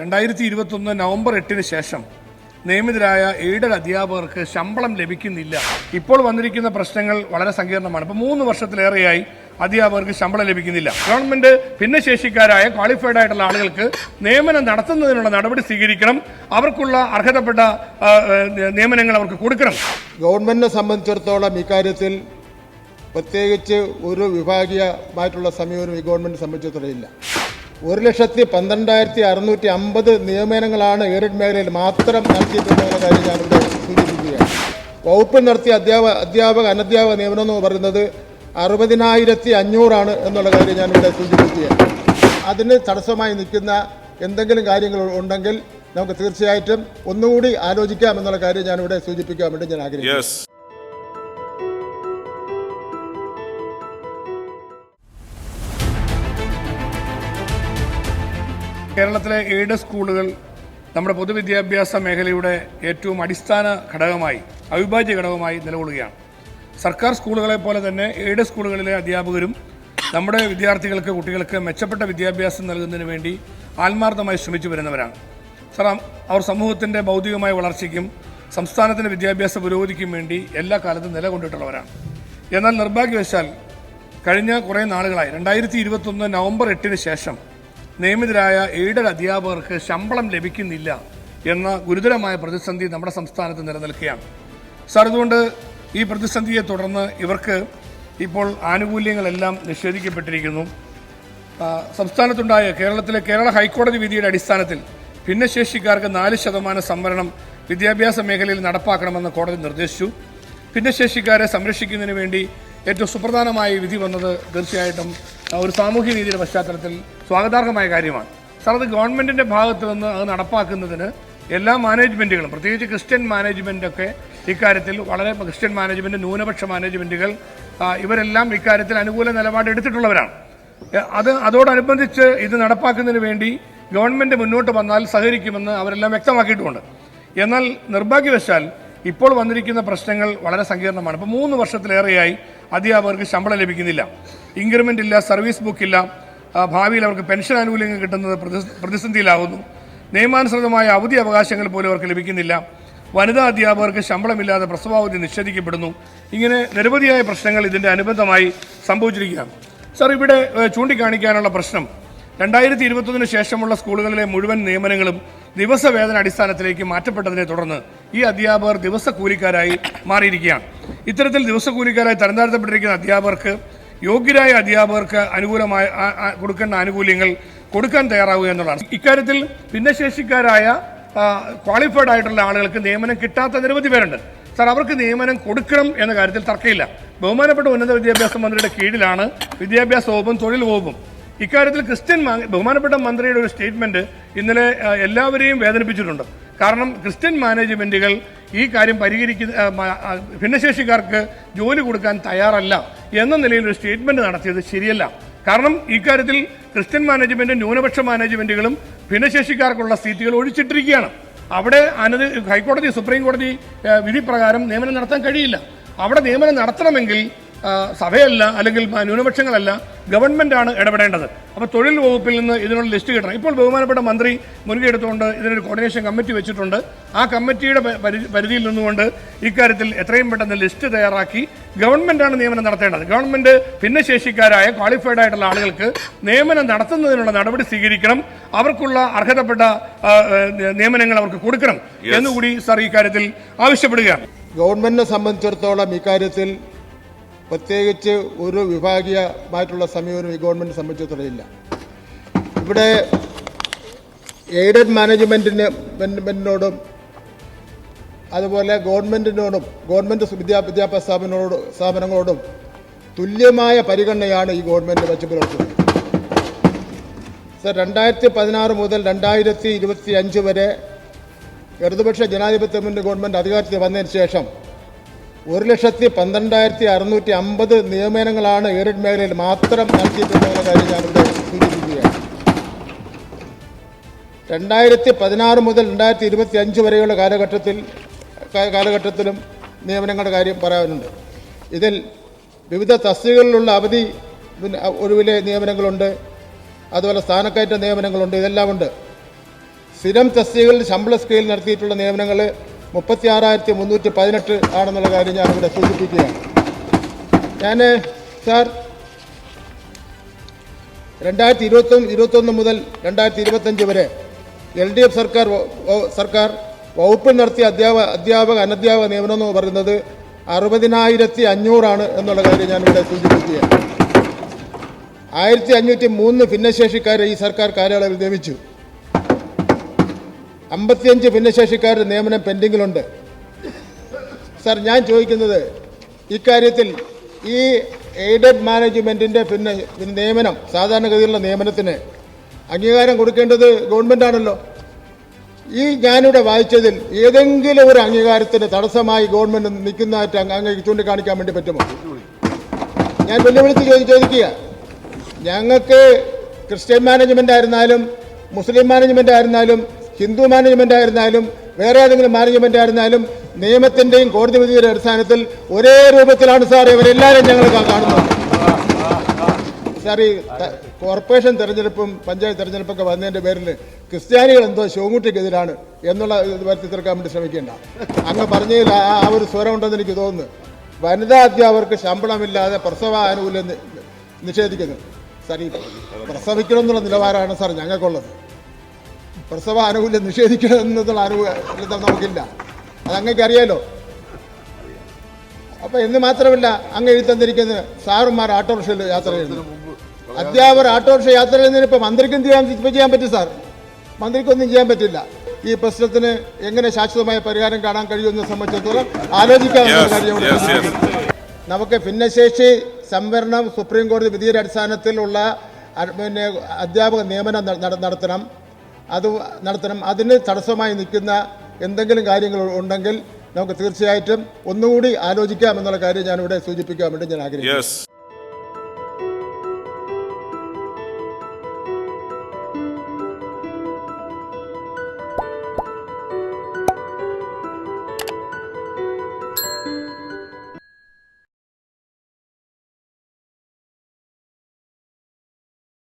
രണ്ടായിരത്തി ഇരുപത്തൊന്ന് നവംബർ എട്ടിന് ശേഷം നിയമിതരായ എയ്ഡഡ് അധ്യാപകർക്ക് ശമ്പളം ലഭിക്കുന്നില്ല. ഇപ്പോൾ വന്നിരിക്കുന്ന പ്രശ്നങ്ങൾ വളരെ സങ്കീർണമാണ്. ഇപ്പോൾ മൂന്ന് വർഷത്തിലേറെയായി അധ്യാപകർക്ക് ശമ്പളം ലഭിക്കുന്നില്ല. ഗവൺമെന്റ് ഭിന്നശേഷിക്കാരായ ക്വാളിഫൈഡ് ആയിട്ടുള്ള ആളുകൾക്ക് നിയമനം നടത്തുന്നതിനുള്ള നടപടി സ്വീകരിക്കണം. അവർക്കുള്ള അർഹതപ്പെട്ട നിയമനങ്ങൾ അവർക്ക് കൊടുക്കണം. ഗവൺമെന്റിനെ സംബന്ധിച്ചിടത്തോളം ഇക്കാര്യത്തിൽ പ്രത്യേകിച്ച് ഒരു വിഭാഗീയമായിട്ടുള്ള സമീപനം ഈ ഗവൺമെന്റ് സംബന്ധിച്ചിടത്തോളം ഒരു ലക്ഷത്തി പന്ത്രണ്ടായിരത്തി അറുന്നൂറ്റി അമ്പത് നിയമനങ്ങളാണ് എയ്ഡഡ് മേഖലയിൽ മാത്രം നടത്തിയിട്ടുള്ള കാര്യം ഞാനിവിടെ സൂചിപ്പിക്കുകയാണ്. വകുപ്പിൽ നടത്തിയ അധ്യാപക അധ്യാപക അനധ്യാപക നിയമനം എന്ന് പറയുന്നത് അറുപതിനായിരത്തി അഞ്ഞൂറാണ് എന്നുള്ള കാര്യം ഞാനിവിടെ സൂചിപ്പിക്കുകയാണ്. അതിന് തടസ്സമായി നിൽക്കുന്ന എന്തെങ്കിലും കാര്യങ്ങൾ ഉണ്ടെങ്കിൽ നമുക്ക് തീർച്ചയായിട്ടും ഒന്നുകൂടി ആലോചിക്കാം എന്നുള്ള കാര്യം ഞാനിവിടെ സൂചിപ്പിക്കാൻ വേണ്ടി ഞാൻ ആഗ്രഹിക്കുന്നു. കേരളത്തിലെ എയ്ഡ് സ്കൂളുകൾ നമ്മുടെ പൊതുവിദ്യാഭ്യാസ മേഖലയുടെ ഏറ്റവും അടിസ്ഥാന ഘടകമായി അവിഭാജ്യ ഘടകമായി നിലകൊള്ളുകയാണ്. സർക്കാർ സ്കൂളുകളെ പോലെ തന്നെ എയ്ഡ് സ്കൂളുകളിലെ അധ്യാപകരും നമ്മുടെ വിദ്യാർത്ഥികൾക്ക് കുട്ടികൾക്ക് മെച്ചപ്പെട്ട വിദ്യാഭ്യാസം നൽകുന്നതിന് വേണ്ടി ആത്മാർത്ഥമായി ശ്രമിച്ചു വരുന്നവരാണ്. സാർ അവർ സമൂഹത്തിന്റെ ഭൗതികമായ വളർച്ചയ്ക്കും സംസ്ഥാനത്തിന്റെ വിദ്യാഭ്യാസ പുരോഗതിക്കും വേണ്ടി എല്ലാ കാലത്തും നിലകൊണ്ടിട്ടുള്ളവരാണ്. എന്നാൽ നിർഭാഗ്യവശാൽ കഴിഞ്ഞ കുറേ നാളുകളായി രണ്ടായിരത്തി ഇരുപത്തൊന്ന് നവംബർ എട്ടിന് ശേഷം നിയമിതരായ എയ്ഡഡ് അധ്യാപകർക്ക് ശമ്പളം ലഭിക്കുന്നില്ല എന്ന ഗുരുതരമായ പ്രതിസന്ധി നമ്മുടെ സംസ്ഥാനത്ത് നിലനിൽക്കുകയാണ്. സാർ അതുകൊണ്ട് ഈ പ്രതിസന്ധിയെ തുടർന്ന് ഇവർക്ക് ഇപ്പോൾ ആനുകൂല്യങ്ങളെല്ലാം നിഷേധിക്കപ്പെട്ടിരിക്കുന്നു. സംസ്ഥാനത്തുണ്ടായ കേരളത്തിലെ കേരള ഹൈക്കോടതി വിധിയുടെ അടിസ്ഥാനത്തിൽ ഭിന്നശേഷിക്കാർക്ക് നാല് ശതമാനം സംവരണം വിദ്യാഭ്യാസ മേഖലയിൽ നടപ്പാക്കണമെന്ന് കോടതി നിർദ്ദേശിച്ചു. ഭിന്നശേഷിക്കാരെ സംരക്ഷിക്കുന്നതിന് വേണ്ടി ഏറ്റവും സുപ്രധാനമായ വിധി വന്നത് തീർച്ചയായിട്ടും ഒരു സാമൂഹ്യ നീതിയുടെ പശ്ചാത്തലത്തിൽ സ്വാഗതാർഹമായ കാര്യമാണ്. സാർ അത് ഗവൺമെന്റിന്റെ ഭാഗത്ത് നിന്ന് അത് നടപ്പാക്കുന്നതിന് എല്ലാ മാനേജ്മെന്റുകളും പ്രത്യേകിച്ച് ക്രിസ്ത്യൻ മാനേജ്മെന്റൊക്കെ ഇക്കാര്യത്തിൽ വളരെ ക്രിസ്ത്യൻ മാനേജ്മെന്റ് ന്യൂനപക്ഷ മാനേജ്മെന്റുകൾ ആ, ഇവരെല്ലാം ഇക്കാര്യത്തിൽ അനുകൂല നിലപാട് എടുത്തിട്ടുള്ളവരാണ്. അത് അതോടനുബന്ധിച്ച് ഇത് നടപ്പാക്കുന്നതിന് വേണ്ടി ഗവൺമെന്റ് മുന്നോട്ട് വന്നാൽ സഹകരിക്കുമെന്ന് അവരെല്ലാം വ്യക്തമാക്കിയിട്ടുമുണ്ട് എന്നാൽ നിർഭാഗ്യവശാൽ ഇപ്പോൾ വന്നിരിക്കുന്ന പ്രശ്നങ്ങൾ വളരെ സങ്കീർണമാണ്. ഇപ്പോൾ മൂന്ന് വർഷത്തിലേറെയായി അധ്യാപകർക്ക് ശമ്പളം ലഭിക്കുന്നില്ല. ഇൻക്രിമെന്റ് ഇല്ല സർവീസ് ബുക്ക് ഇല്ല. ഭാവിയിൽ അവർക്ക് പെൻഷൻ ആനുകൂല്യങ്ങൾ കിട്ടുന്നത് പ്രതി- പ്രതിസന്ധിയിലാകുന്നു നിയമാനുസൃതമായ അവധി അവകാശങ്ങൾ പോലും അവർക്ക് ലഭിക്കുന്നില്ല. വനിതാ അധ്യാപകർക്ക് ശമ്പളമില്ലാതെ പ്രസവാവധി നിഷേധിക്കപ്പെടുന്നു. ഇങ്ങനെ നിരവധിയായ പ്രശ്നങ്ങൾ ഇതിന്റെ അനുബന്ധമായി സംഭവിച്ചിരിക്കുകയാണ്. സാർ ഇവിടെ ചൂണ്ടിക്കാണിക്കാനുള്ള പ്രശ്നം. രണ്ടായിരത്തി ഇരുപത്തൊന്നിന് ശേഷമുള്ള സ്കൂളുകളിലെ മുഴുവൻ നിയമനങ്ങളും ദിവസവേതന അടിസ്ഥാനത്തിലേക്ക് മാറ്റപ്പെട്ടതിനെ തുടർന്ന് ഈ അധ്യാപകർ ദിവസക്കൂലിക്കാരായി മാറിയിരിക്കുകയാണ്. ഇത്തരത്തിൽ ദിവസക്കൂലിക്കാരായി തരംതാഴ്ത്തപ്പെട്ടിരിക്കുന്ന അധ്യാപകർക്ക് യോഗ്യരായ അധ്യാപകർക്ക് അനുകൂലമായ കൊടുക്കേണ്ട ആനുകൂല്യങ്ങൾ കൊടുക്കാൻ തയ്യാറാവുക എന്നുള്ളതാണ്. ഇക്കാര്യത്തിൽ ഭിന്നശേഷിക്കാരായ ക്വാളിഫൈഡ് ആയിട്ടുള്ള ആളുകൾക്ക് നിയമനം കിട്ടാത്ത നിരവധി പേരുണ്ട്. സാർ അവർക്ക് നിയമനം കൊടുക്കണം എന്ന കാര്യത്തിൽ തർക്കമില്ല. ബഹുമാനപ്പെട്ട ഉന്നത വിദ്യാഭ്യാസ മന്ത്രിയുടെ കീഴിലാണ് വിദ്യാഭ്യാസ വകുപ്പും തൊഴിൽ വകുപ്പും. ഇക്കാര്യത്തിൽ ക്രിസ്ത്യൻ ബഹുമാനപ്പെട്ട മന്ത്രിയുടെ ഒരു സ്റ്റേറ്റ്മെന്റ് ഇന്നലെ എല്ലാവരെയും വേദനിപ്പിച്ചിട്ടുണ്ട്. കാരണം ക്രിസ്ത്യൻ മാനേജ്മെന്റുകൾ ഈ കാര്യം പരിഹരിക്കുന്ന ഭിന്നശേഷിക്കാർക്ക് ജോലി കൊടുക്കാൻ തയ്യാറല്ല എന്ന നിലയിൽ ഒരു സ്റ്റേറ്റ്മെന്റ് നടത്തിയത് ശരിയല്ല. കാരണം ഇക്കാര്യത്തിൽ ക്രിസ്ത്യൻ മാനേജ്മെന്റും ന്യൂനപക്ഷ മാനേജ്മെന്റുകളും ഭിന്നശേഷിക്കാർക്കുള്ള സീറ്റുകൾ ഒഴിച്ചിട്ടിരിക്കുകയാണ്. അവിടെ അനധി ഹൈക്കോടതി സുപ്രീം കോടതി വിധി പ്രകാരം നിയമനം നടത്താൻ കഴിയില്ല. അവിടെ നിയമനം നടത്തണമെങ്കിൽ സഭയല്ല അല്ലെങ്കിൽ ന്യൂനപക്ഷങ്ങളല്ല ആണ് ഇടപെടേണ്ടത്. അപ്പോൾ തൊഴിൽ വകുപ്പിൽ നിന്ന് ഇതിനുള്ള ലിസ്റ്റ് കിട്ടണം. ഇപ്പോൾ ബഹുമാനപ്പെട്ട മന്ത്രി മുൻകൈ എടുത്തുകൊണ്ട് ഇതിനൊരു കോർഡിനേഷൻ കമ്മിറ്റി വെച്ചിട്ടുണ്ട്. ആ കമ്മിറ്റിയുടെ പരിധിയിൽ നിന്നുകൊണ്ട് ഇക്കാര്യത്തിൽ എത്രയും പെട്ടെന്ന് ലിസ്റ്റ് തയ്യാറാക്കി ഗവൺമെന്റാണ് നിയമനം നടത്തേണ്ടത്. ഗവൺമെന്റ് ഭിന്നശേഷിക്കാരായ ക്വാളിഫൈഡ് ആയിട്ടുള്ള ആളുകൾക്ക് നിയമനം നടത്തുന്നതിനുള്ള നടപടി സ്വീകരിക്കണം. അവർക്കുള്ള അർഹതപ്പെട്ട നിയമനങ്ങൾ അവർക്ക് കൊടുക്കണം. എന്നുകൂടി സാർ ഈ കാര്യത്തിൽ ആവശ്യപ്പെടുകയാണ്. ഗവൺമെന്റിനെ സംബന്ധിച്ചിടത്തോളം ഇക്കാര്യത്തിൽ പ്രത്യേകിച്ച് ഒരു വിഭാഗീയമായിട്ടുള്ള സമീപനം ഈ ഗവൺമെന്റ് സംബന്ധിച്ചിടത്തോളം ഇവിടെ എയ്ഡഡ് മാനേജ്മെന്റിന് മെന്റിനോടും അതുപോലെ ഗവൺമെന്റിനോടും ഗവൺമെന്റ് വിദ്യാ വിദ്യാഭ്യാസ സ്ഥാപനങ്ങളോട് സ്ഥാപനങ്ങളോടും തുല്യമായ പരിഗണനയാണ് ഈ ഗവൺമെന്റ് വെച്ച് പുലർത്തുന്നത് സർ രണ്ടായിരത്തി പതിനാറ് മുതൽ രണ്ടായിരത്തി ഇരുപത്തി അഞ്ച് വരെ ഇടതുപക്ഷ ജനാധിപത്യ മുന്നണി ഗവൺമെന്റ് അധികാരത്തിൽ വന്നതിന് ശേഷം ഒരു ലക്ഷത്തി പന്ത്രണ്ടായിരത്തി അറുന്നൂറ്റി അമ്പത് നിയമനങ്ങളാണ് എയ്ഡഡ് മേഖലയിൽ മാത്രം നടത്തിയിട്ടുള്ള കാര്യം ഞാനിവിടെ സൂചിപ്പിക്കുകയാണ്. രണ്ടായിരത്തി പതിനാറ് മുതൽ രണ്ടായിരത്തി ഇരുപത്തി അഞ്ച് വരെയുള്ള കാലഘട്ടത്തിൽ കാലഘട്ടത്തിലും നിയമനങ്ങളുടെ കാര്യം പറയാനുണ്ട്. ഇതിൽ വിവിധ തസ്തികകളിലുള്ള അവധി ഒഴിവിലെ നിയമനങ്ങളുണ്ട് അതുപോലെ സ്ഥാനക്കയറ്റ നിയമനങ്ങളുണ്ട് ഇതെല്ലാം ഉണ്ട് സ്ഥിരം തസ്തികകളിൽ ശമ്പള സ്കെയിൽ നടത്തിയിട്ടുള്ള നിയമനങ്ങൾ മുപ്പത്തി ആറായിരത്തി മുന്നൂറ്റി പതിനെട്ട് ആണെന്നുള്ള കാര്യം ഞാനിവിടെ സൂചിപ്പിക്കുകയാണ്. ഞാൻ സാർ രണ്ടായിരത്തി ഇരുപത്തൊന്ന് ഇരുപത്തൊന്ന് മുതൽ രണ്ടായിരത്തി ഇരുപത്തഞ്ച് വരെ എൽ ഡി എഫ് സർക്കാർ സർക്കാർ വകുപ്പിൽ നടത്തിയ അധ്യാപക അധ്യാപക അനധ്യാപക നിയമനം എന്ന് പറയുന്നത് അറുപതിനായിരത്തി അഞ്ഞൂറാണ് എന്നുള്ള കാര്യം ഞാൻ ഇവിടെ സൂചിപ്പിക്കുകയാണ്. ആയിരത്തി അഞ്ഞൂറ്റി മൂന്ന് ഭിന്നശേഷിക്കാരെ ഈ സർക്കാർ കാലയളവിൽ നിയമിച്ചു. അമ്പത്തിയഞ്ച് ഭിന്നശേഷിക്കാരുടെ നിയമനം പെൻഡിങ്ങിലുണ്ട്. സാർ ഞാൻ ചോദിക്കുന്നത് ഇക്കാര്യത്തിൽ ഈ എയ്ഡഡ് മാനേജ്മെന്റിന്റെ പിന്നെ നിയമനം സാധാരണഗതിയിലുള്ള നിയമനത്തിന് അംഗീകാരം കൊടുക്കേണ്ടത് ഗവൺമെന്റാണല്ലോ ഈ ഞാനിവിടെ വായിച്ചതിൽ ഏതെങ്കിലും ഒരു അംഗീകാരത്തിന് തടസ്സമായി ഗവൺമെന്റ് നിൽക്കുന്നതായിട്ട് അങ്ങ് അങ്ങേക്ക് ചൂണ്ടിക്കാണിക്കാൻ വേണ്ടി പറ്റുമോ? ഞാൻ വെല്ലുവിളിച്ച് ചോദി ചോദിക്കുക. ഞങ്ങൾക്ക് ക്രിസ്ത്യൻ മാനേജ്മെന്റ് ആയിരുന്നാലും മുസ്ലിം മാനേജ്മെന്റ് ആയിരുന്നാലും ഹിന്ദു മാനേജ്മെന്റ് ആയിരുന്നാലും വേറെ ഏതെങ്കിലും മാനേജ്മെന്റ് ആയിരുന്നാലും നിയമത്തിന്റെയും കോടതി വിധിയുടെ അടിസ്ഥാനത്തിൽ ഒരേ രൂപത്തിലാണ് സാർ ഇവരെല്ലാവരും ഞങ്ങൾ കാണുന്നത്. സാർ ഈ കോർപ്പറേഷൻ തെരഞ്ഞെടുപ്പും പഞ്ചായത്ത് തെരഞ്ഞെടുപ്പൊക്കെ വന്നതിന്റെ പേരിൽ ക്രിസ്ത്യാനികൾ എന്തോ ശോകുട്ടിക്കെതിരാണ് എന്നുള്ള ഇത് വരുത്തി തീർക്കാൻ വേണ്ടി ശ്രമിക്കേണ്ട. അങ്ങ് പറഞ്ഞതിൽ ആ ഒരു സ്വരം ഉണ്ടെന്ന് എനിക്ക് തോന്നുന്നു. വനിതാ അധ്യാപകർക്ക് ശമ്പളമില്ലാതെ പ്രസവ ആനുകൂല്യം നിഷേധിക്കുന്നു. സാർ ഈ പ്രസവിക്കണം എന്നുള്ള നിലവാരമാണ് സാർ ഞങ്ങൾക്കുള്ളത്. പ്രസവ ആനുകൂല്യം നിഷേധിക്കണമെന്നുള്ള ആനുകൂല്യം നമുക്കില്ല. അത് അങ്ങേക്ക് അറിയാലോ? അപ്പൊ എന്ന് മാത്രമല്ല അങ്ങ് എഴുതി തന്നിരിക്കുന്നത് സാറുമാർ ഓട്ടോറിക്ഷയിൽ യാത്ര ചെയ്യുന്നു. അധ്യാപകർ ഓട്ടോറിക്ഷ യാത്ര ചെയ്യുന്നതിന് ഇപ്പൊ മന്ത്രിക്കും ചെയ്യാൻ ഇപ്പൊ ചെയ്യാൻ പറ്റും സാർ? മന്ത്രിക്കൊന്നും ചെയ്യാൻ പറ്റില്ല. ഈ പ്രശ്നത്തിന് എങ്ങനെ ശാശ്വതമായ പരിഹാരം കാണാൻ കഴിയുമെന്ന് സംബന്ധിച്ചിടത്തോളം yes. നമുക്ക് ഭിന്നശേഷി സംവരണം സുപ്രീം കോടതി വിധിയുടെ അടിസ്ഥാനത്തിലുള്ള പിന്നെ അധ്യാപക നിയമനം നട- നടത്തണം. അത് നടത്തണം അതിന് തടസ്സമായി നിൽക്കുന്ന എന്തെങ്കിലും കാര്യങ്ങൾ ഉണ്ടെങ്കിൽ നമുക്ക് തീർച്ചയായിട്ടും ഒന്നുകൂടി ആലോചിക്കാം എന്നുള്ള കാര്യം ഞാനിവിടെ സൂചിപ്പിക്കാൻ വേണ്ടി ഞാൻ ആഗ്രഹിക്കുന്നു.